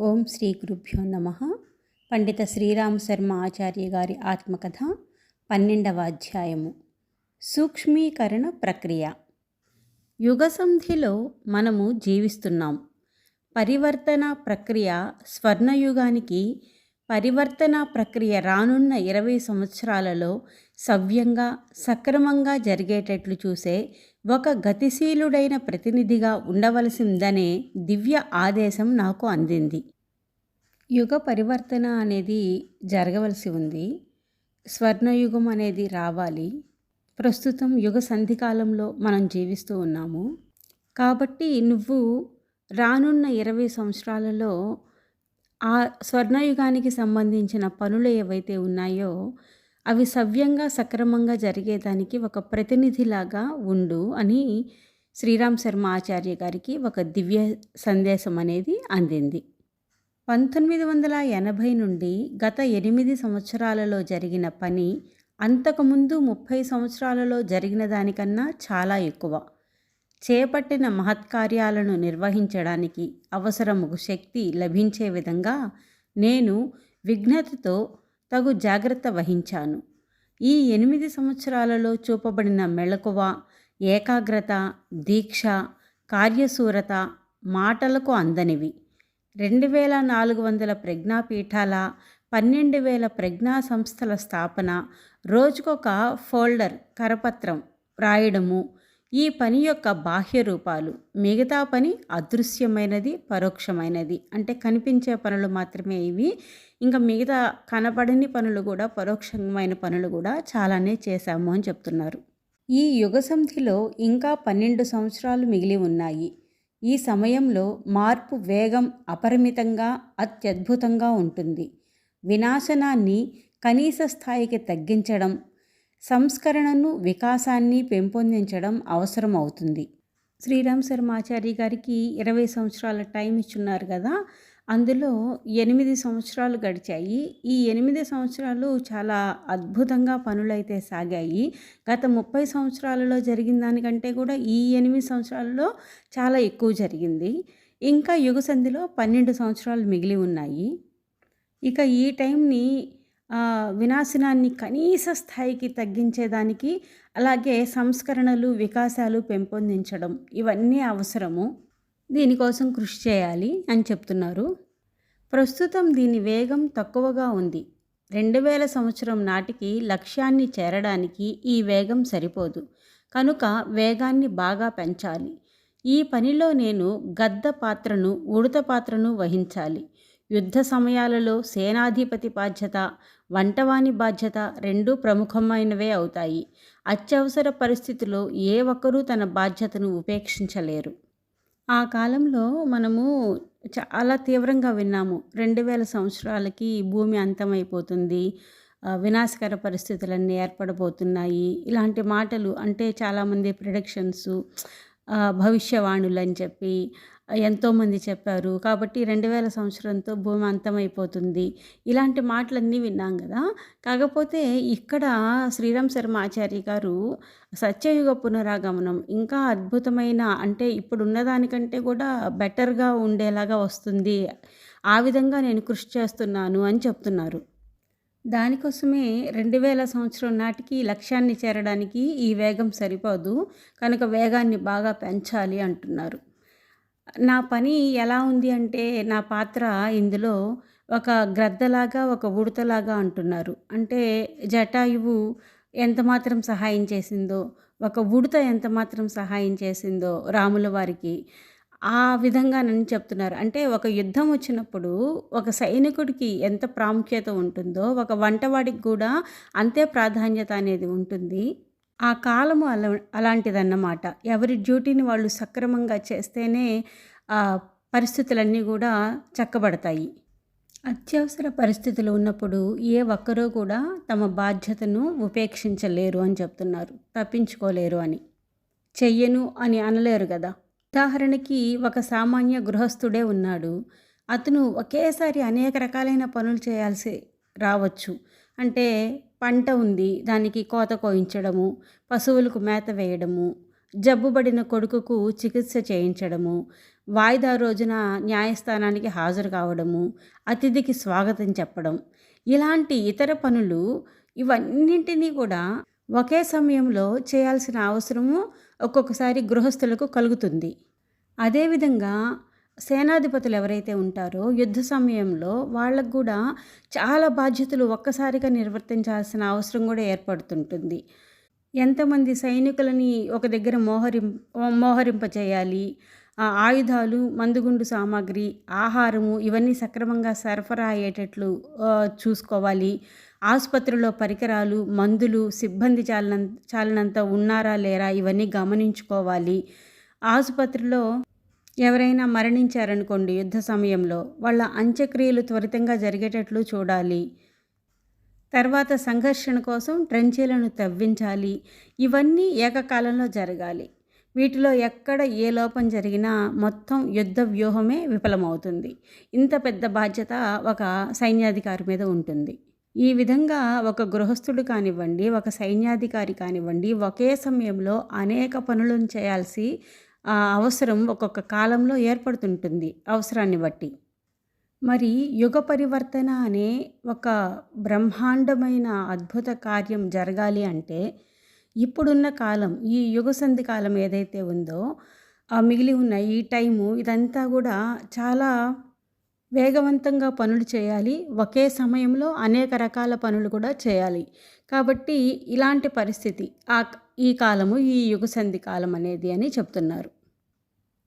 ఓం శ్రీ గురుభ్యో నమ. పండిత శ్రీరామ శర్మ ఆచార్య గారి ఆత్మకథ పన్నెండవ అధ్యాయము. సూక్ష్మీకరణ ప్రక్రియ. యుగసంధిలో మనము జీవిస్తున్నాం. పరివర్తన ప్రక్రియ స్వర్ణయుగానికి పరివర్తన ప్రక్రియ రానున్న ఇరవై సంవత్సరాలలో సవ్యంగా సక్రమంగా జరిగేటట్లు చూసే ఒక గతిశీలుడైన ప్రతినిధిగా ఉండవలసిందనే దివ్య ఆదేశం నాకు అందింది. యుగ పరివర్తన అనేది జరగవలసి ఉంది. స్వర్ణయుగం అనేది రావాలి. ప్రస్తుతం యుగ సంధికాలంలో మనం జీవిస్తూ ఉన్నాము. కాబట్టి నువ్వు రానున్న ఇరవై సంవత్సరాలలో ఆ స్వర్ణయుగానికి సంబంధించిన పనులు ఏవైతే ఉన్నాయో అవి సవ్యంగా సక్రమంగా జరిగేదానికి ఒక ప్రతినిధిలాగా ఉండు అని శ్రీరామ్ శర్మ ఆచార్య గారికి ఒక దివ్య సందేశం అనేది అందింది. పంతొమ్మిది వందల ఎనభై నుండి గత ఎనిమిది సంవత్సరాలలో జరిగిన పని అంతకుముందు ముప్పై సంవత్సరాలలో జరిగిన దానికన్నా చాలా ఎక్కువ. చేపట్టిన మహత్కార్యాలను నిర్వహించడానికి అవసరము శక్తి లభించే విధంగా నేను విఘ్నతతో తగు జాగ్రత్త వహించాను. ఈ ఎనిమిది సంవత్సరాలలో చూపబడిన మెళకువ ఏకాగ్రత దీక్ష కార్యశూరత మాటలకు అందనివి. రెండు వేల నాలుగు వందల ప్రజ్ఞాపీఠాల పన్నెండు వేల ప్రజ్ఞా సంస్థల స్థాపన రోజుకొక ఫోల్డర్ కరపత్రం రాయడము ఈ పని యొక్క బాహ్య రూపాలు. మిగతా పని అదృశ్యమైనది పరోక్షమైనది. అంటే కనిపించే పనులు మాత్రమే ఇవి. ఇంకా మిగతా కనపడని పనులు కూడా పరోక్షమైన పనులు కూడా చాలానే చేశాము అని చెప్తున్నారు. ఈ యుగ సంధిలో ఇంకా పన్నెండు సంవత్సరాలు మిగిలి ఉన్నాయి. ఈ సమయంలో మార్పు వేగం అపరిమితంగా అత్యద్భుతంగా ఉంటుంది. వినాశనాన్ని కనీస స్థాయికి తగ్గించడం సంస్కరణను వికాసాన్ని పెంపొందించడం అవసరం అవుతుంది శ్రీరామ్ శర్మాచారి గారికి ఇరవై సంవత్సరాల టైం ఇచ్చున్నారు కదా అందులో ఎనిమిది సంవత్సరాలు గడిచాయి. ఈ ఎనిమిది సంవత్సరాలు చాలా అద్భుతంగా పనులైతే సాగాయి. గత ముప్పై సంవత్సరాలలో జరిగిన దానికంటే కూడా ఈ ఎనిమిది సంవత్సరాలలో చాలా ఎక్కువ జరిగింది. ఇంకా యుగ సంధిలో పన్నెండు సంవత్సరాలు మిగిలి ఉన్నాయి. ఇక ఈ టైంని వినాశనాన్ని కనీస స్థాయికి తగ్గించేదానికి అలాగే సంస్కరణలు వికాసాలు పెంపొందించడం ఇవన్నీ అవసరము. దీనికోసం కృషి చేయాలి అని చెప్తున్నారు. ప్రస్తుతం దీని వేగం తక్కువగా ఉంది. రెండు వేల సంవత్సరం నాటికి లక్ష్యాన్ని చేరడానికి ఈ వేగం సరిపోదు. కనుక వేగాన్ని బాగా పెంచాలి. ఈ పనిలో నేను గద్ద పాత్రను ఉడత పాత్రను వహించాలి. యుద్ధ సమయాలలో సేనాధిపతి బాధ్యత వంటవాని బాధ్యత రెండూ ప్రముఖమైనవే అవుతాయి. అత్యవసర పరిస్థితిలో ఏ ఒక్కరూ తన బాధ్యతను ఉపేక్షించలేరు. ఆ కాలంలో మనము చాలా తీవ్రంగా విన్నాము. రెండు వేల సంవత్సరాలకి భూమి అంతమైపోతుంది. వినాశకర పరిస్థితులన్నీ ఏర్పడబోతున్నాయి. ఇలాంటి మాటలు అంటే చాలామంది ప్రొడక్షన్స్ భవిష్యవాణులు అని చెప్పి ఎంతోమంది చెప్పారు. కాబట్టి రెండు వేల సంవత్సరంతో భూమి అంతమైపోతుంది. ఇలాంటి మాటలన్నీ విన్నాం కదా. కాకపోతే ఇక్కడ శ్రీరామ్ శర్మ ఆచార్య గారు సత్యయుగ పునరాగమనం ఇంకా అద్భుతమైన అంటే ఇప్పుడు ఉన్నదానికంటే కూడా బెటర్గా ఉండేలాగా వస్తుంది. ఆ విధంగా నేను కృషి చేస్తున్నాను అని చెప్తున్నారు. దానికోసమే రెండు వేల సంవత్సరం నాటికి లక్ష్యాన్ని చేరడానికి ఈ వేగం సరిపోదు. కనుక వేగాన్ని బాగా పెంచాలి అంటున్నారు. నా పని ఎలా ఉంది అంటే నా పాత్ర ఇందులో ఒక గ్రద్దలాగా ఒక ఉడతలాగా అంటున్నారు. అంటే జటాయువు ఎంత మాత్రం సహాయం చేసిందో ఒక ఉడత ఎంత మాత్రం సహాయం చేసిందో రాముల వారికి ఆ విధంగా నన్ను చెప్తున్నారు. అంటే ఒక యుద్ధం వచ్చినప్పుడు ఒక సైనికుడికి ఎంత ప్రాముఖ్యత ఉంటుందో ఒక వంటవాడికి కూడా అంతే ప్రాధాన్యత అనేది ఉంటుంది. ఆ కాలము అలా అలాంటిదన్నమాట. ఎవరి డ్యూటీని వాళ్ళు సక్రమంగా చేస్తేనే ఆ పరిస్థితులన్నీ కూడా చక్కబడతాయి. అత్యవసర పరిస్థితులు ఉన్నప్పుడు ఏ ఒక్కరూ కూడా తమ బాధ్యతను ఉపేక్షించలేరు అని చెప్తున్నారు. తప్పించుకోలేరు అని. చెయ్యను అని అనలేరు కదా. ఉదాహరణకి ఒక సామాన్య గృహస్థుడే ఉన్నాడు. అతను ఒకేసారి అనేక రకాలైన పనులు చేయాల్సి రావచ్చు. అంటే పంట ఉంది దానికి కోత కోయించడము పశువులకు మేత వేయడము జబ్బుబడిన కొడుకుకు చికిత్స చేయించడము వాయిదా రోజున న్యాయస్థానానికి హాజరు కావడము అతిథికి స్వాగతం చెప్పడం. ఇలాంటి ఇతర పనులు ఇవన్నింటినీ కూడా ఒకే సమయంలో చేయాల్సిన అవసరము ఒక్కొక్కసారి గృహస్థులకు కలుగుతుంది. అదేవిధంగా సేనాధిపతులు ఎవరైతే ఉంటారో యుద్ధ సమయంలో వాళ్ళకు కూడా చాలా బాధ్యతలు ఒక్కసారిగా నిర్వర్తించాల్సిన అవసరం కూడా ఏర్పడుతుంటుంది. ఎంతమంది సైనికులని ఒక దగ్గర మోహరిం మోహరింప చేయాలి ఆయుధాలు మందుగుండు సామాగ్రి ఆహారము ఇవన్నీ సక్రమంగా సరఫరా అయ్యేటట్లు చూసుకోవాలి. ఆసుపత్రిలో పరికరాలు మందులు సిబ్బంది చాలన చాలినంత ఉన్నారా లేరా ఇవన్నీ గమనించుకోవాలి. ఆసుపత్రిలో ఎవరైనా మరణించారనుకోండి యుద్ధ సమయంలో వాళ్ళ అంత్యక్రియలు త్వరితంగా జరిగేటట్లు చూడాలి. తర్వాత సంఘర్షణ కోసం ట్రెంచీలను తవ్వించాలి. ఇవన్నీ ఏకకాలంలో జరగాలి. వీటిలో ఎక్కడ ఏ లోపం జరిగినా మొత్తం యుద్ధ వ్యూహమే విఫలమవుతుంది. ఇంత పెద్ద బాధ్యత ఒక సైన్యాధికారి మీద ఉంటుంది. ఈ విధంగా ఒక గృహస్థుడు కానివ్వండి ఒక సైన్యాధికారి కానివ్వండి ఒకే సమయంలో అనేక పనులను చేయాల్సి అవసరం ఒక్కొక్క కాలంలో ఏర్పడుతుంటుంది అవసరాన్ని బట్టి. మరి యుగ పరివర్తన అనే ఒక బ్రహ్మాండమైన అద్భుత కార్యం జరగాలి అంటే ఇప్పుడున్న కాలం ఈ యుగ సంధి కాలం ఏదైతే ఉందో మిగిలి ఉన్న ఈ టైము ఇదంతా కూడా చాలా వేగవంతంగా పనులు చేయాలి. ఒకే సమయంలో అనేక రకాల పనులు కూడా చేయాలి. కాబట్టి ఇలాంటి పరిస్థితి ఆ ఈ కాలము ఈ యుగసంధి కాలం అనేది అని చెప్తున్నారు.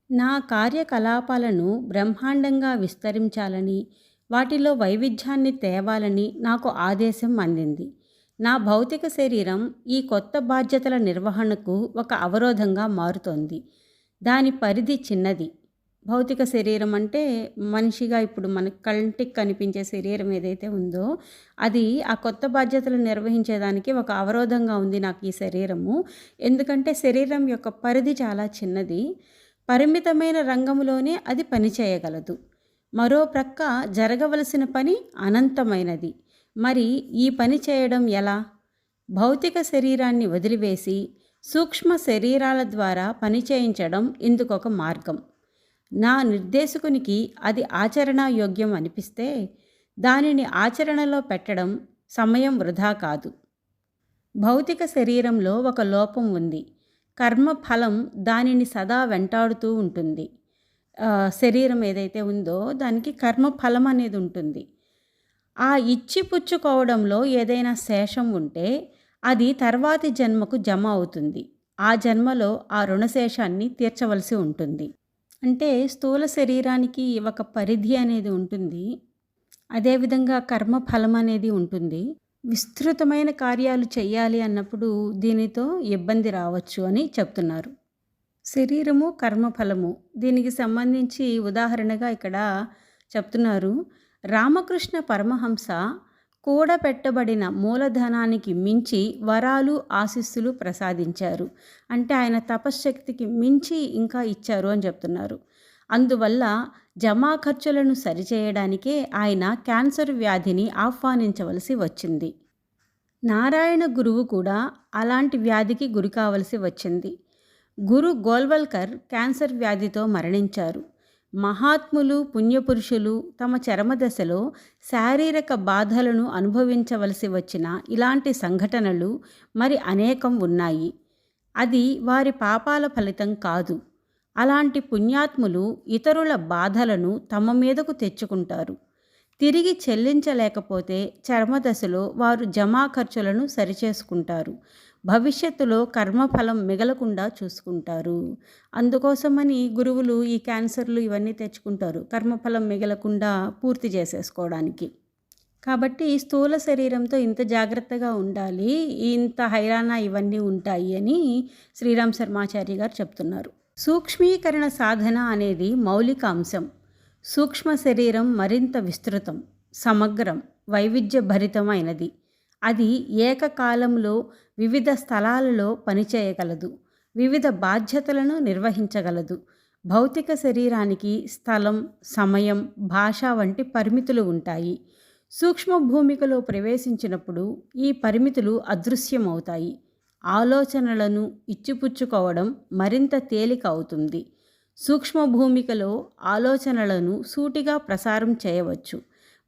నా కార్యకలాపాలను బ్రహ్మాండంగా విస్తరించాలని వాటిలో వైవిధ్యాన్ని తేవాలని నాకు ఆదేశం అందింది. నా భౌతిక శరీరం ఈ కొత్త బాధ్యతల నిర్వహణకు ఒక అవరోధంగా మారుతోంది. దాని పరిధి చిన్నది. భౌతిక శరీరం అంటే మనిషిగా ఇప్పుడు మన కంటికి కనిపించే శరీరం ఏదైతే ఉందో అది ఆ కొత్త బాధ్యతలు నిర్వహించేదానికి ఒక అవరోధంగా ఉంది నాకు ఈ శరీరము. ఎందుకంటే శరీరం యొక్క పరిధి చాలా చిన్నది. పరిమితమైన రంగంలోనే అది పనిచేయగలదు మరో ప్రక్క జరగవలసిన పని అనంతమైనది. మరి ఈ పని చేయడం ఎలా? భౌతిక శరీరాన్ని వదిలివేసి సూక్ష్మ శరీరాల ద్వారా పని చేయించడం ఇందుకొక మార్గం. నా నిర్దేశకునికి అది ఆచరణాయోగ్యం అనిపిస్తే దానిని ఆచరణలో పెట్టడం సమయం వృధా కాదు. భౌతిక శరీరంలో ఒక లోపం ఉంది. కర్మ ఫలం దానిని సదా వెంటాడుతూ ఉంటుంది. శరీరం ఏదైతే ఉందో దానికి కర్మ ఫలం అనేది ఉంటుంది. ఆ ఇచ్చి పుచ్చుకోవడంలో ఏదైనా శేషం ఉంటే అది తర్వాతి జన్మకు జమ అవుతుంది. ఆ జన్మలో ఆ రుణశేషాన్ని తీర్చవలసి ఉంటుంది. అంటే స్థూల శరీరానికి ఒక పరిధి అనేది ఉంటుంది. అదేవిధంగా కర్మ ఫలం అనేది ఉంటుంది. విస్తృతమైన కార్యాలు చేయాలి అన్నప్పుడు దీనితో ఇబ్బంది రావచ్చు అని చెప్తున్నారు. శరీరము కర్మఫలము దీనికి సంబంధించి ఉదాహరణగా ఇక్కడ చెప్తున్నారు. రామకృష్ణ పరమహంస కూడబెట్టబడిన మూలధనానికి మించి వరాలు ఆశీస్సులు ప్రసాదించారు. అంటే ఆయన తపశ్శక్తికి మించి ఇంకా ఇచ్చారు అని చెప్తున్నారు. అందువల్ల జమా ఖర్చులను సరిచేయడానికే ఆయన క్యాన్సర్ వ్యాధిని ఆహ్వానించవలసి వచ్చింది. నారాయణ గురువు కూడా అలాంటి వ్యాధికి గురి కావలసి వచ్చింది. గురు గోల్వల్కర్ క్యాన్సర్ వ్యాధితో మరణించారు. మహాత్ములు పుణ్యపురుషులు తమ చరమదశలో శారీరక బాధలను అనుభవించవలసి వచ్చిన ఇలాంటి సంఘటనలు మరి అనేకం ఉన్నాయి. అది వారి పాపాల ఫలితం కాదు. అలాంటి పుణ్యాత్ములు ఇతరుల బాధలను తమ మీదకు తెచ్చుకుంటారు. తిరిగి చెల్లించలేకపోతే చర్మదశలో వారు జమా ఖర్చులను సరిచేసుకుంటారు. భవిష్యత్తులో కర్మఫలం మిగలకుండా చూసుకుంటారు. అందుకోసమని గురువులు ఈ క్యాన్సర్లు ఇవన్నీ తెచ్చుకుంటారు. కర్మఫలం మిగలకుండా పూర్తి చేసేసుకోవడానికి. కాబట్టి స్థూల శరీరంతో ఇంత జాగ్రత్తగా ఉండాలి ఇంత హైరాణ ఇవన్నీ ఉంటాయి అని శ్రీరామ్ శర్మాచార్య గారు చెప్తున్నారు. సూక్ష్మీకరణ సాధన అనేది మౌలిక అంశం. సూక్ష్మ శరీరం మరింత విస్తృతం సమగ్రం వైవిధ్యభరితమైనది. అది ఏకకాలంలో వివిధ స్థలాలలో పనిచేయగలదు. వివిధ బాధ్యతలను నిర్వహించగలదు. భౌతిక శరీరానికి స్థలం సమయం భాష వంటి పరిమితులు ఉంటాయి. సూక్ష్మ భూమికలో ప్రవేశించినప్పుడు ఈ పరిమితులు అదృశ్యమవుతాయి. ఆలోచనలను ఇచ్చిపుచ్చుకోవడం మరింత తేలిక అవుతుంది. సూక్ష్మ భూమికలో ఆలోచనలను సూటిగా ప్రసారం చేయవచ్చు.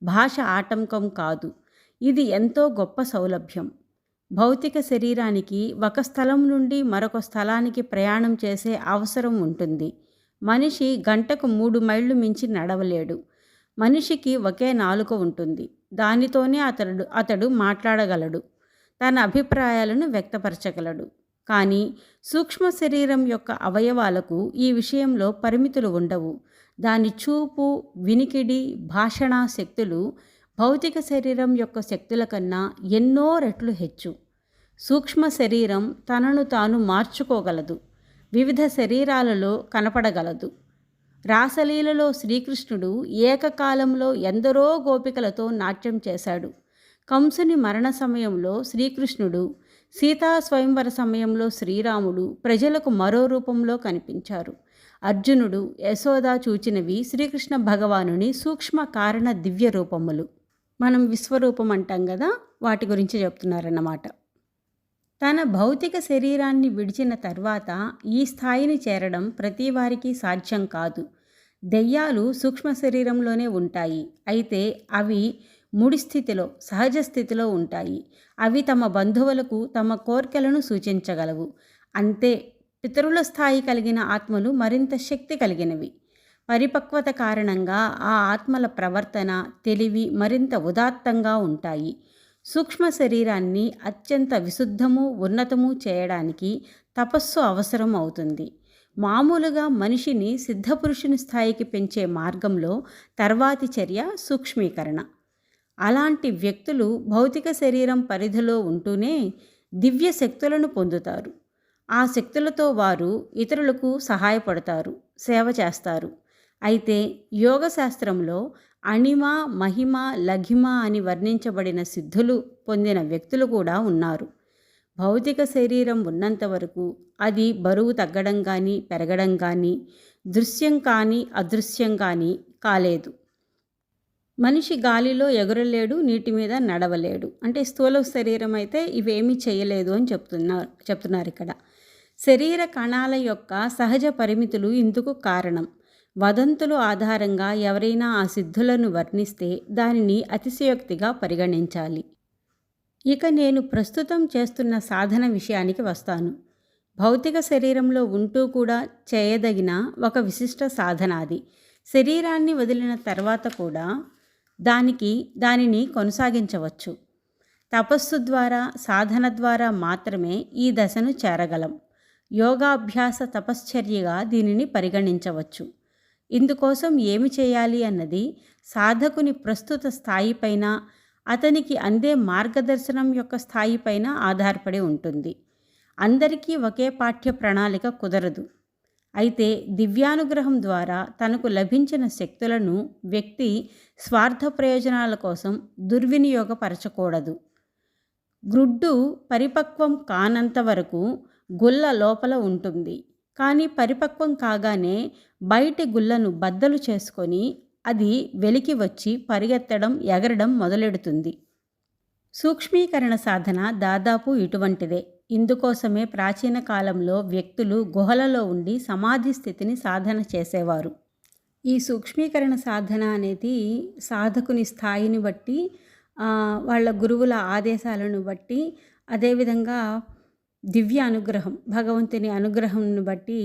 భాష ఆటంకం కాదు. ఇది ఎంతో గొప్ప సౌలభ్యం. భౌతిక శరీరానికి ఒక స్థలం నుండి మరొక స్థలానికి ప్రయాణం చేసే అవసరం ఉంటుంది. మనిషి గంటకు మూడు మైళ్ళు మించి నడవలేడు. మనిషికి ఒకే నాలుక ఉంటుంది. దానితోనే అతడు అతడు మాట్లాడగలడు. తన అభిప్రాయాలను వ్యక్తపరచగలడు. కానీ సూక్ష్మ శరీరం యొక్క అవయవాలకు ఈ విషయంలో పరిమితులు ఉండవు. దాని చూపు వినికిడి భాషణ శక్తులు భౌతిక శరీరం యొక్క శక్తుల కన్నా ఎన్నో రెట్లు హెచ్చు. సూక్ష్మ శరీరం తనను తాను మార్చుకోగలదు. వివిధ శరీరాలలో కనపడగలదు. రాసలీలలో శ్రీకృష్ణుడు ఏకకాలంలో ఎందరో గోపికలతో నాట్యం చేశాడు. కంసుని మరణ సమయంలో శ్రీకృష్ణుడు సీతా స్వయంవర సమయంలో శ్రీరాముడు ప్రజలకు మరో రూపంలో కనిపించారు. అర్జునుడు యశోద చూచినవి శ్రీకృష్ణ భగవానుని సూక్ష్మ కారణ దివ్య రూపములు. మనం విశ్వరూపం అంటాం కదా వాటి గురించి చెప్తున్నారన్నమాట. తన భౌతిక శరీరాన్ని విడిచిన తర్వాత ఈ స్థాయిని చేరడం ప్రతి వారికి సాధ్యం కాదు. దెయ్యాలు సూక్ష్మ శరీరంలోనే ఉంటాయి. అయితే అవి ముడి స్థితిలో సహజ స్థితిలో ఉంటాయి. అవి తమ బంధువులకు తమ కోరికలను సూచించగలవు. అంతే పితరుల స్థాయి కలిగిన ఆత్మలు మరింత శక్తి కలిగినవి. పరిపక్వత కారణంగా ఆ ఆత్మల ప్రవర్తన తెలివి మరింత ఉదాత్తంగా ఉంటాయి. సూక్ష్మ శరీరాన్ని అత్యంత విశుద్ధము ఉన్నతము చేయడానికి తపస్సు అవసరం అవుతుంది. మామూలుగా మనిషిని సిద్ధపురుషుని స్థాయికి పెంచే మార్గంలో తర్వాతి చర్య సూక్ష్మీకరణ. అలాంటి వ్యక్తులు భౌతిక శరీరం పరిధిలో ఉంటూనే దివ్య శక్తులను పొందుతారు. ఆ శక్తులతో వారు ఇతరులకు సహాయపడతారు సేవ చేస్తారు. అయితే యోగశాస్త్రంలో అణిమ మహిమ లఘిమ అని వర్ణించబడిన సిద్ధులు పొందిన వ్యక్తులు కూడా ఉన్నారు. భౌతిక శరీరం ఉన్నంత వరకు అది బరువు తగ్గడం కానీ పెరగడం కానీ దృశ్యం కానీ అదృశ్యం కానీ కాలేదు. మనిషి గాలిలో ఎగురలేడు నీటి మీద నడవలేడు. అంటే స్థూల శరీరం అయితే ఇవేమీ చేయలేదు అని చెప్తున్నారు చెప్తున్నారు ఇక్కడ. శరీర కణాల యొక్క సహజ పరిమితులు ఇందుకు కారణం. వదంతులు ఆధారంగా ఎవరైనా ఆ సిద్ధులను వర్ణిస్తే దానిని అతిశయోక్తిగా పరిగణించాలి. ఇక నేను ప్రస్తుతం చేస్తున్న సాధన విషయానికి వస్తాను. భౌతిక శరీరంలో ఉంటూ కూడా చేయదగిన ఒక విశిష్ట సాధన అది శరీరాన్ని వదిలిన తర్వాత కూడా దానికి దానిని కొనసాగించవచ్చు. తపస్సు ద్వారా సాధన ద్వారా మాత్రమే ఈ దశను చేరగలం. యోగాభ్యాస తపశ్చర్యగా దీనిని పరిగణించవచ్చు. ఇందుకోసం ఏమి చేయాలి అన్నది సాధకుని ప్రస్తుత స్థాయిపైన అతనికి అందే మార్గదర్శనం యొక్క స్థాయిపైన ఆధారపడి ఉంటుంది. అందరికీ ఒకే పాఠ్య ప్రణాళిక కుదరదు. అయితే దివ్యానుగ్రహం ద్వారా తనకు లభించిన శక్తులను వ్యక్తి స్వార్థ ప్రయోజనాల కోసం దుర్వినియోగపరచకూడదు. గ్రుడ్డు పరిపక్వం కానంత వరకు గుల్ల లోపల ఉంటుంది. కానీ పరిపక్వం కాగానే బయటి గుళ్ళను బద్దలు చేసుకొని అది వెలికి వచ్చి పరిగెత్తడం ఎగరడం మొదలెడుతుంది. సూక్ష్మీకరణ సాధన దాదాపు ఇటువంటిదే. ఇందుకోసమే ప్రాచీన కాలంలో వ్యక్తులు గుహలలో ఉండి సమాధి స్థితిని సాధన చేసేవారు. ఈ సూక్ష్మీకరణ సాధన అనేది సాధకుని స్థాయిని బట్టి వాళ్ళ గురువుల ఆదేశాలను బట్టి అదేవిధంగా దివ్య అనుగ్రహం భగవంతుని అనుగ్రహంను బట్టి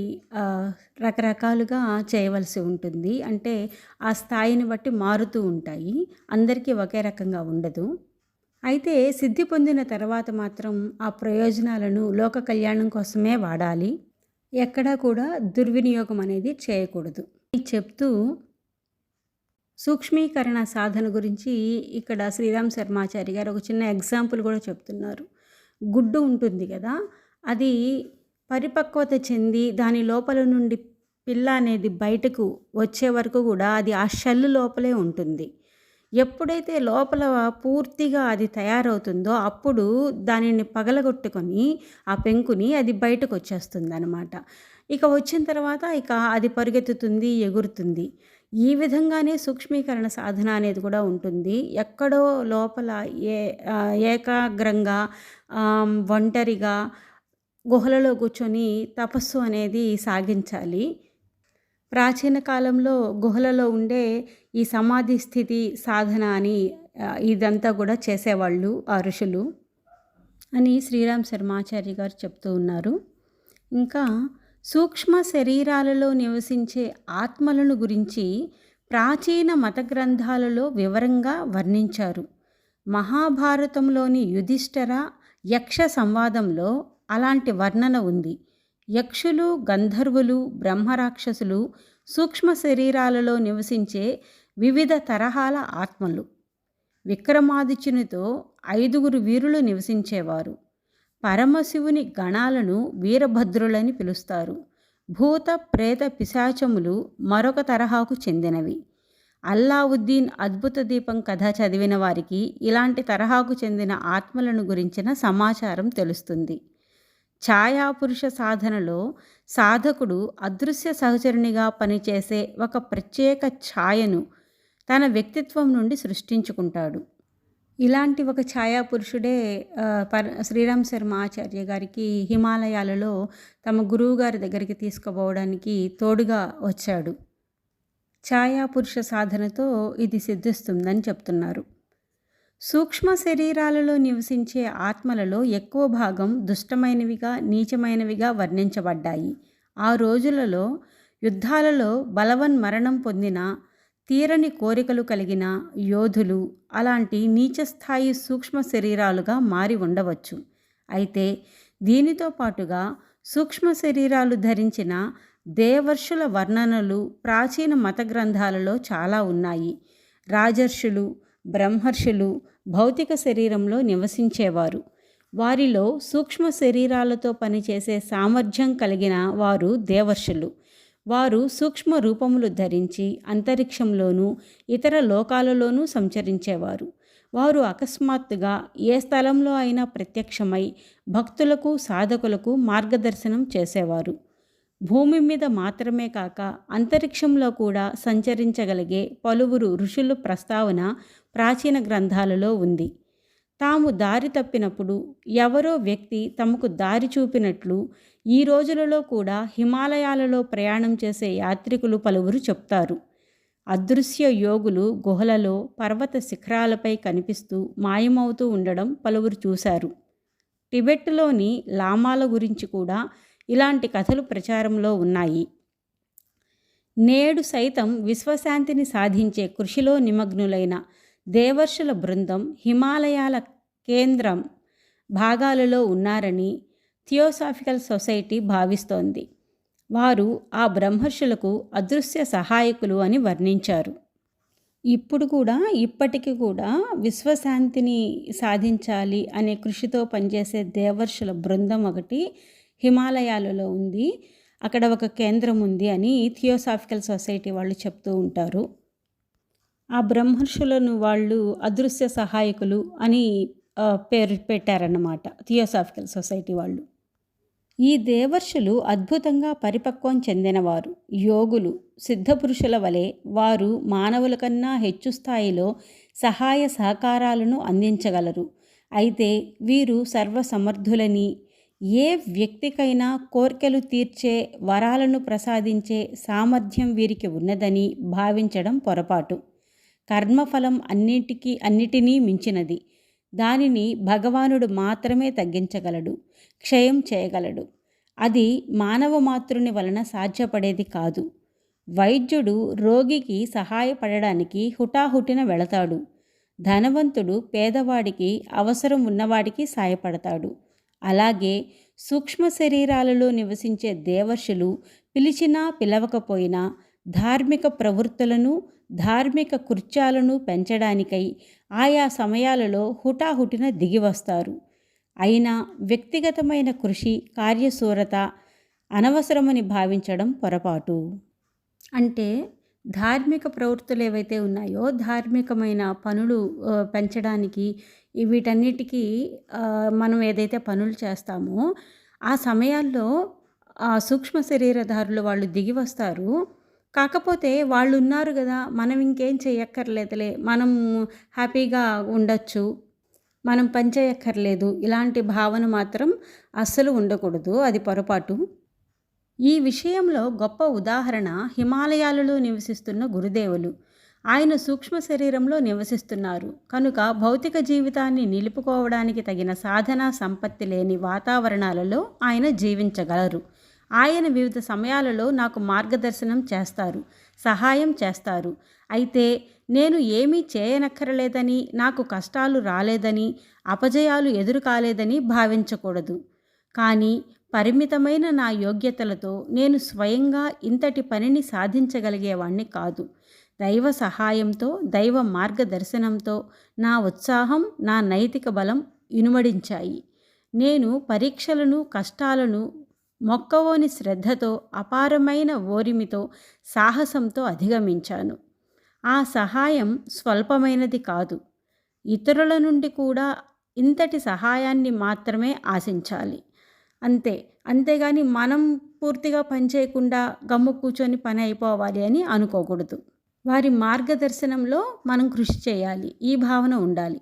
రకరకాలుగా చేయవలసి ఉంటుంది. అంటే ఆ స్థాయిని బట్టి మారుతూ ఉంటాయి. అందరికీ ఒకే రకంగా ఉండదు. అయితే సిద్ధి పొందిన తర్వాత మాత్రం ఆ ప్రయోజనాలను లోక కళ్యాణం కోసమే వాడాలి. ఎక్కడా కూడా దుర్వినియోగం అనేది చేయకూడదు. చెప్తూ సూక్ష్మీకరణ సాధన గురించి ఇక్కడ శ్రీరామ్ శర్మాచారి గారు ఒక చిన్న ఎగ్జాంపుల్ కూడా చెప్తున్నారు. గుడ్డు ఉంటుంది కదా అది పరిపక్వత చెంది దాని లోపల నుండి పిల్ల అనేది బయటకు వచ్చే వరకు కూడా అది ఆ షెల్ లోపలే ఉంటుంది. ఎప్పుడైతే లోపల పూర్తిగా అది తయారవుతుందో అప్పుడు దానిని పగలగొట్టుకొని ఆ పెంకుని అది బయటకు వచ్చేస్తుంది అనమాట ఇక వచ్చిన తర్వాత ఇక అది పరిగెత్తుతుంది ఎగురుతుంది. ఈ విధంగానే సూక్ష్మీకరణ సాధన అనేది కూడా ఉంటుంది. ఎక్కడో లోపల ఏ ఏకాగ్రంగా ఒంటరిగా గుహలలో కూర్చొని తపస్సు అనేది సాగించాలి. ప్రాచీన కాలంలో గుహలలో ఉండే ఈ సమాధి స్థితి సాధన అని ఇదంతా కూడా చేసేవాళ్ళు ఆ ఋషులు అని శ్రీరామ్ శర్మాచార్య గారు చెప్తూ ఉన్నారు. ఇంకా సూక్ష్మ శరీరాలలో నివసించే ఆత్మలను గురించి ప్రాచీన మత గ్రంథాలలో వివరంగా వర్ణించారు. మహాభారతంలోని యుధిష్ఠర యక్ష సంవాదంలో అలాంటి వర్ణన ఉంది. యక్షులు గంధర్వులు బ్రహ్మరాక్షసులు సూక్ష్మ శరీరాలలో నివసించే వివిధ తరహాల ఆత్మలు. విక్రమాదిత్యునితో ఐదుగురు వీరులు నివసించేవారు. పరమశివుని గణాలను వీరభద్రులని పిలుస్తారు. భూత ప్రేత పిశాచములు మరొక తరహాకు చెందినవి. అల్లావుద్దీన్ అద్భుత దీపం కథ చదివిన వారికి ఇలాంటి తరహాకు చెందిన ఆత్మలను గురించిన సమాచారం తెలుస్తుంది. ఛాయాపురుష సాధనలో సాధకుడు అదృశ్య సహచరునిగా పనిచేసే ఒక ప్రత్యేక ఛాయను తన వ్యక్తిత్వం నుండి సృష్టించుకుంటాడు. ఇలాంటి ఒక ఛాయాపురుషుడే పర శ్రీరామ్ శర్మ ఆచార్య గారికి హిమాలయాలలో తమ గురువు గారి దగ్గరికి తీసుకుపోవడానికి తోడుగా వచ్చాడు. ఛాయాపురుష సాధనతో ఇది సిద్ధిస్తుందని చెప్తున్నారు. సూక్ష్మ శరీరాలలో నివసించే ఆత్మలలో ఎక్కువ భాగం దుష్టమైనవిగా నీచమైనవిగా వర్ణించబడ్డాయి. ఆ రోజులలో యుద్ధాలలో బలవన్ మరణం పొందిన తీరని కోరికలు కలిగిన యోధులు అలాంటి నీచస్థాయి సూక్ష్మ శరీరాలుగా మారి ఉండవచ్చు. అయితే దీనితో పాటుగా సూక్ష్మ శరీరాలు ధరించిన దేవర్షుల వర్ణనలు ప్రాచీన మత గ్రంథాలలో చాలా ఉన్నాయి. రాజర్షులు బ్రహ్మర్షులు భౌతిక శరీరంలో నివసించేవారు. వారిలో సూక్ష్మ శరీరాలతో పనిచేసే సామర్థ్యం కలిగిన వారు దేవర్షులు. వారు సూక్ష్మ రూపములు ధరించి అంతరిక్షంలోనూ ఇతర లోకాలలోనూ సంచరించేవారు. వారు అకస్మాత్తుగా ఏ స్థలంలో అయినా ప్రత్యక్షమై భక్తులకు సాధకులకు మార్గదర్శనం చేసేవారు. భూమి మీద మాత్రమే కాక అంతరిక్షంలో కూడా సంచరించగలిగే పలువురు ఋషుల ప్రస్తావన ప్రాచీన గ్రంథాలలో ఉంది. తాము దారి తప్పినప్పుడు ఎవరో వ్యక్తి తమకు దారి చూపినట్లు ఈ రోజులలో కూడా హిమాలయాలలో ప్రయాణం చేసే యాత్రికులు పలువురు చెప్తారు. అదృశ్య యోగులు గుహలలో పర్వత శిఖరాలపై కనిపిస్తూ మాయమవుతూ ఉండడం పలువురు చూశారు. టిబెట్లోని లామాల గురించి కూడా ఇలాంటి కథలు ప్రచారంలో ఉన్నాయి. నేడు సైతం విశ్వశాంతిని సాధించే కృషిలో నిమగ్నులైన దేవర్షుల బృందం హిమాలయాల కేంద్రం భాగాలలో ఉన్నారని థియోసాఫికల్ సొసైటీ భావిస్తోంది. వారు ఆ బ్రహ్మర్షులకు అదృశ్య సహాయకులు అని వర్ణించారు. ఇప్పుడు కూడా ఇప్పటికీ కూడా విశ్వశాంతిని సాధించాలి అనే కృషితో పనిచేసే దేవర్షుల బృందం ఒకటి హిమాలయాలలో ఉంది. అక్కడ ఒక కేంద్రం ఉంది అని థియోసాఫికల్ సొసైటీ వాళ్ళు చెప్తూ ఉంటారు. ఆ బ్రహ్మర్షులను వాళ్ళు అదృశ్య సహాయకులు అని పేరు పెట్టారన్నమాట థియోసాఫికల్ సొసైటీ వాళ్ళు. ఈ దేవర్షులు అద్భుతంగా పరిపక్వం చెందినవారు. యోగులు సిద్ధపురుషుల వలె వారు మానవుల కన్నా హెచ్చు స్థాయిలో సహాయ సహకారాలను అందించగలరు. అయితే వీరు సర్వసమర్థులని ఏ వ్యక్తికైనా కోర్కెలు తీర్చే వరాలను ప్రసాదించే సామర్థ్యం వీరికి ఉన్నదని భావించడం పొరపాటు. కర్మఫలం అన్నిటికీ అన్నిటినీ మించినది. దానిని భగవానుడు మాత్రమే తగ్గించగలడు క్షయం చేయగలడు. అది మానవ మాతృని వలన సాధ్యపడేది కాదు. వైద్యుడు రోగికి సహాయపడడానికి హుటాహుటిన వెళతాడు. ధనవంతుడు పేదవాడికి అవసరం ఉన్నవాడికి సాయపడతాడు. అలాగే సూక్ష్మ శరీరాలలో నివసించే దేవర్షులు పిలిచినా పిలవకపోయినా ధార్మిక ప్రవృత్తులను ధార్మిక కృత్యాలను పెంచడానికై ఆయా సమయాలలో హుటాహుటిన దిగివస్తారు. అయినా వ్యక్తిగతమైన కృషి కార్యశూరత అనవసరమని భావించడం పొరపాటు. అంటే ధార్మిక ప్రవృత్తులు ఏవైతే ఉన్నాయో ధార్మికమైన పనులు పెంచడానికి వీటన్నిటికీ మనం ఏదైతే పనులు చేస్తామో ఆ సమయాల్లో ఆ సూక్ష్మ శరీరధారులు వాళ్ళు దిగి వస్తారు కాకపోతే వాళ్ళు ఉన్నారు కదా మనం ఇంకేం చేయక్కర్లేదులే మనం హ్యాపీగా ఉండొచ్చు. మనం పని చేయక్కర్లేదు ఇలాంటి భావన మాత్రం అస్సలు ఉండకూడదు. అది పొరపాటు. ఈ విషయంలో గొప్ప ఉదాహరణ హిమాలయాలలో నివసిస్తున్న గురుదేవులు. ఆయన సూక్ష్మ శరీరంలో నివసిస్తున్నారు. కనుక భౌతిక జీవితాన్ని నిలుపుకోవడానికి తగిన సాధన సంపత్తి లేని వాతావరణాలలో ఆయన జీవించగలరు. ఆయన వివిధ సమయాలలో నాకు మార్గదర్శనం చేస్తారు సహాయం చేస్తారు. అయితే నేను ఏమీ చేయనక్కరలేదని నాకు కష్టాలు రాలేదని అపజయాలు ఎదురు కాలేదని భావించకూడదు. కానీ పరిమితమైన నా యోగ్యతలతో నేను స్వయంగా ఇంతటి పనిని సాధించగలిగేవాణ్ణి కాదు. దైవ సహాయంతో దైవ మార్గదర్శనంతో నా ఉత్సాహం నా నైతిక బలం ఇనుమడించాయి. నేను పరీక్షలను కష్టాలను మొక్కవోని శ్రద్ధతో అపారమైన ఓరిమితో సాహసంతో అధిగమించాను. ఆ సహాయం స్వల్పమైనది కాదు. ఇతరుల నుండి కూడా ఇంతటి సహాయాన్ని మాత్రమే ఆశించాలి. అంతే. అంతేగాని మనం పూర్తిగా పని చేయకుండా గమ్ము కూర్చొని పని అయిపోవాలి అని అనుకోకూడదు. వారి మార్గదర్శనంలో మనం కృషి చేయాలి. ఈ భావన ఉండాలి.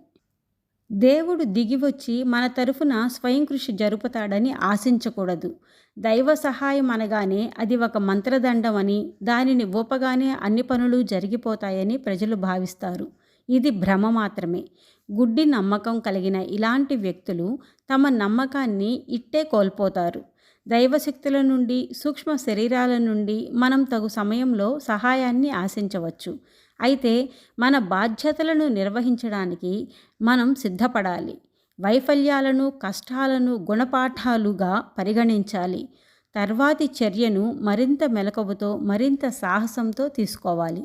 దేవుడు దిగివచ్చి మన తరఫున స్వయం కృషి జరుపుతాడని ఆశించకూడదు. దైవ సహాయం అనగానే అది ఒక మంత్రదండం అని దానిని ఊపగానే అన్ని పనులు జరిగిపోతాయని ప్రజలు భావిస్తారు. ఇది భ్రమ మాత్రమే. గుడ్డి నమ్మకం కలిగిన ఇలాంటి వ్యక్తులు తమ నమ్మకాన్ని ఇట్టే కోల్పోతారు. దైవశక్తుల నుండి సూక్ష్మ శరీరాల నుండి మనం తగు సమయంలో సహాయాన్ని ఆశించవచ్చు. అయితే మన బాధ్యతలను నిర్వహించడానికి మనం సిద్ధపడాలి. వైఫల్యాలను కష్టాలను గుణపాఠాలుగా పరిగణించాలి. తర్వాతి చర్యను మరింత మెలకువతో మరింత సాహసంతో తీసుకోవాలి.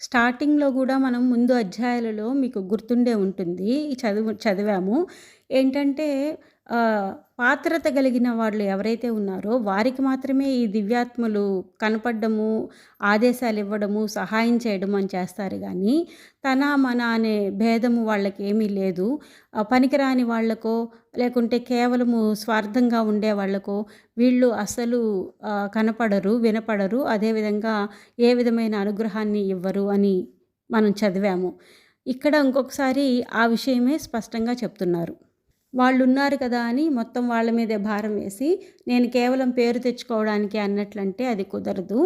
స్టార్టింగ్లో కూడా మనం ముందు అధ్యాయాలలో మీకు గుర్తుండే ఉంటుంది. చదువు చదివాము. ఏంటంటే పాత్రత కలిగిన వాళ్ళు ఎవరైతే ఉన్నారో వారికి మాత్రమే ఈ దివ్యాత్మలు కనపడము ఆదేశాలు ఇవ్వడము సహాయం చేయడం అని చేస్తారు. కానీ తన మన అనే భేదము వాళ్ళకి ఏమీ లేదు. పనికిరాని వాళ్ళకో లేకుంటే కేవలము స్వార్థంగా ఉండే వాళ్ళకో వీళ్ళు అసలు కనపడరు వినపడరు. అదేవిధంగా ఏ విధమైన అనుగ్రహాన్ని ఇవ్వరు అని మనం చదివాము. ఇక్కడ ఇంకొకసారి ఆ విషయమే స్పష్టంగా చెప్తున్నారు. వాళ్ళు ఉన్నారు కదా అని మొత్తం వాళ్ళ మీదే భారం వేసి నేను కేవలం పేరు తెచ్చుకోవడానికి అన్నట్లంటే అది కుదరదు.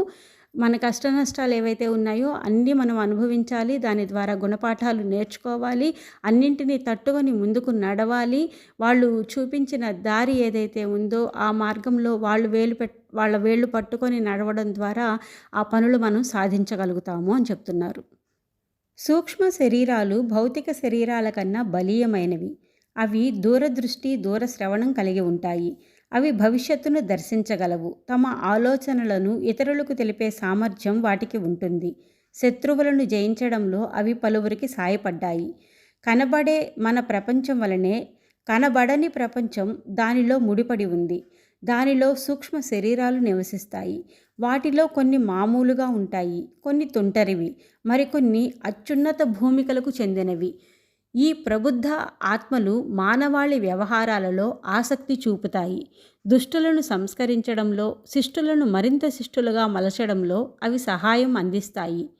మన కష్ట నష్టాలు ఏవైతే ఉన్నాయో అన్నీ మనం అనుభవించాలి దాని ద్వారా గుణపాఠాలు నేర్చుకోవాలి అన్నింటినీ తట్టుకొని ముందుకు నడవాలి. వాళ్ళు చూపించిన దారి ఏదైతే ఉందో ఆ మార్గంలో వాళ్ళు వేలు పెట్ వాళ్ళ వేళ్ళు పట్టుకొని నడవడం ద్వారా ఆ పనులు మనం సాధించగలుగుతాము అని చెప్తున్నారు. సూక్ష్మ శరీరాలు భౌతిక శరీరాల కన్నా బలీయమైనవి. అవి దూరదృష్టి దూరశ్రవణం కలిగి ఉంటాయి. అవి భవిష్యత్తును దర్శించగలవు. తమ ఆలోచనలను ఇతరులకు తెలిపే సామర్థ్యం వాటికి ఉంటుంది. శత్రువులను జయించడంలో అవి పలువురికి సాయపడ్డాయి. కనబడే మన ప్రపంచం వలనే కనబడని ప్రపంచం దానిలో ముడిపడి ఉంది. దానిలో సూక్ష్మ శరీరాలు నివసిస్తాయి. వాటిలో కొన్ని మామూలుగా ఉంటాయి. కొన్ని తుంటరివి. మరికొన్ని అత్యున్నత భూమికలకు చెందినవి. ఈ ప్రబుద్ధ ఆత్మలు మానవాళి వ్యవహారాలలో ఆసక్తి చూపుతాయి. దుష్టులను సంస్కరించడంలో శిష్టులను మరింత శిష్టులుగా మలచడంలో అవి సహాయం అందిస్తాయి.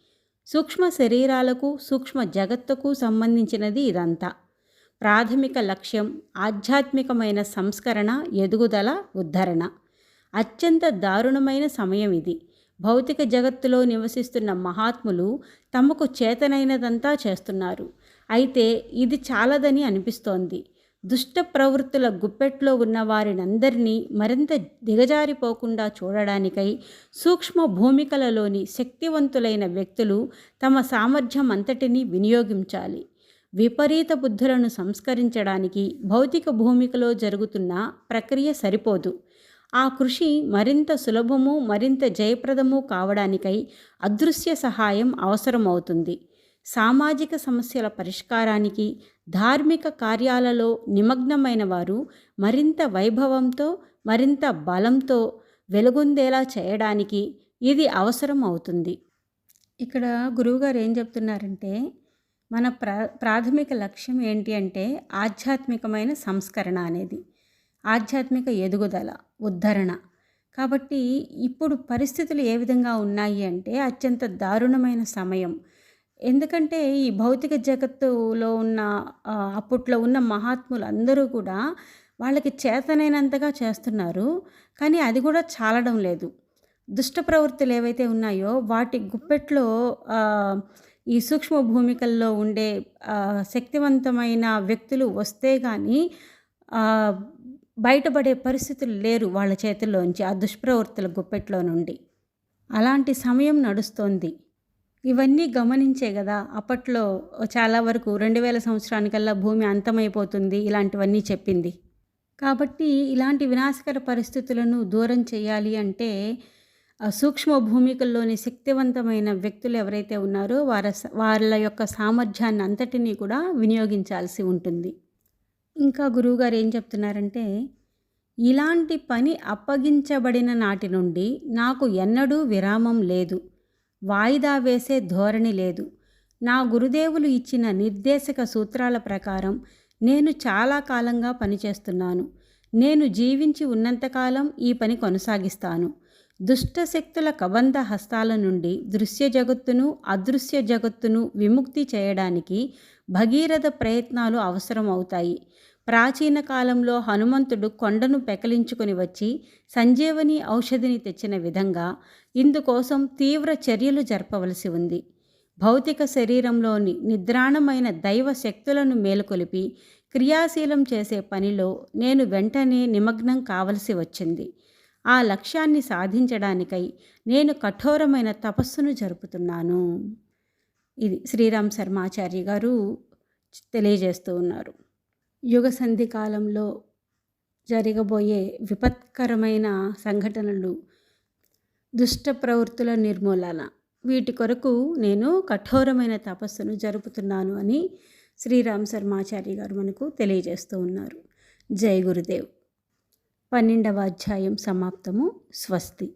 సూక్ష్మ శరీరాలకు సూక్ష్మ జగత్తుకు సంబంధించినది ఇదంతా. ప్రాథమిక లక్ష్యం ఆధ్యాత్మికమైన సంస్కరణ ఎదుగుదల ఉద్ధరణ. అత్యంత దారుణమైన సమయం ఇది. భౌతిక జగత్తులో నివసిస్తున్న మహాత్ములు తమకు చేతనైనదంతా చేస్తున్నారు. అయితే ఇది చాలదని అనిపిస్తోంది. దుష్ట ప్రవృత్తుల గుప్పెట్లో ఉన్న వారినందరినీ మరింత దిగజారిపోకుండా చూడడానికై సూక్ష్మ భూమికలలోని శక్తివంతులైన వ్యక్తులు తమ సామర్థ్యం అంతటినీ వినియోగించాలి. విపరీత బుద్ధులను సంస్కరించడానికి భౌతిక భూమికలో జరుగుతున్న ప్రక్రియ సరిపోదు. ఆ కృషి మరింత సులభము మరింత జయప్రదము కావడానికై అదృశ్య సహాయం అవసరమవుతుంది. సామాజిక సమస్యల పరిష్కారానికి ధార్మిక కార్యాలలో నిమగ్నమైన వారు మరింత వైభవంతో మరింత బలంతో వెలుగొందేలా చేయడానికి ఇది అవసరం అవుతుంది. ఇక్కడ గురువుగారు ఏం చెప్తున్నారంటే మన ప్రా ప్రాథమిక లక్ష్యం ఏంటి అంటే ఆధ్యాత్మికమైన సంస్కరణ అనేది. ఆధ్యాత్మిక ఎదుగుదల ఉద్ధరణ. కాబట్టి ఇప్పుడు పరిస్థితులు ఏ విధంగా ఉన్నాయి అంటే అత్యంత దారుణమైన సమయం. ఎందుకంటే ఈ భౌతిక జగత్తులో ఉన్న అప్పట్లో ఉన్న మహాత్ములు అందరూ కూడా వాళ్ళకి చేతనైనంతగా చేస్తున్నారు. కానీ అది కూడా చాలడం లేదు. దుష్ట ప్రవృత్తులు ఏవైతే ఉన్నాయో వాటి గుప్పెట్లో ఈ సూక్ష్మ భూమికల్లో ఉండే శక్తివంతమైన వ్యక్తులు వస్తే కానీ బయటపడే పరిస్థితులు లేరు వాళ్ళ చేతుల్లోంచి ఆ దుష్ప్రవృత్తుల గుప్పెట్లో నుండి. అలాంటి సమయం నడుస్తోంది. ఇవన్నీ గమనించే కదా అప్పట్లో చాలా వరకు రెండు వేల సంవత్సరానికల్లా భూమి అంతమైపోతుంది ఇలాంటివన్నీ చెప్పింది. కాబట్టి ఇలాంటి వినాశకర పరిస్థితులను దూరం చేయాలి అంటే సూక్ష్మ భూమికల్లోని శక్తివంతమైన వ్యక్తులు ఎవరైతే ఉన్నారో వార వాళ్ళ యొక్క సామర్థ్యాన్ని అంతటినీ కూడా వినియోగించాల్సి ఉంటుంది. ఇంకా గురువుగారు ఏం చెప్తున్నారంటే ఇలాంటి పని అప్పగించబడిన నాటి నుండి నాకు ఎన్నడూ విరామం లేదు. వాయిదా వేసే ధోరణి లేదు. నా గురుదేవులు ఇచ్చిన నిర్దేశక సూత్రాల ప్రకారం నేను చాలా కాలంగా పనిచేస్తున్నాను. నేను జీవించి ఉన్నంతకాలం ఈ పని కొనసాగిస్తాను. దుష్ట శక్తుల కబంధ హస్తాల నుండి దృశ్య జగత్తును అదృశ్య జగత్తును విముక్తి చేయడానికి భగీరథ ప్రయత్నాలు అవసరం అవుతాయి ప్రాచీన కాలంలో హనుమంతుడు కొండను పెకలించుకొని వచ్చి సంజీవని ఔషధిని తెచ్చిన విధంగా ఇందుకోసం తీవ్ర చర్యలు జరపవలసి ఉంది. భౌతిక శరీరంలోని నిద్రాణమైన దైవ శక్తులను మేలుకొలిపి క్రియాశీలం చేసే పనిలో నేను వెంటనే నిమగ్నం కావలసి వచ్చింది. ఆ లక్ష్యాన్ని సాధించడానికై నేను కఠోరమైన తపస్సును జరుపుతున్నాను. ఇది శ్రీరామ్ శర్మాచార్య గారు తెలియజేస్తూ ఉన్నారు. యుగ సంధి కాలంలో జరగబోయే విపత్కరమైన సంఘటనలు దుష్ట ప్రవృత్తుల నిర్మూలన. వీటి కొరకు నేను కఠోరమైన తపస్సును జరుపుతున్నాను అని శ్రీరామ్ శర్మాచార్య గారు మనకు తెలియజేస్తూ ఉన్నారు. జై గురుదేవ్. పన్నెండవ అధ్యాయం సమాప్తము. స్వస్తి.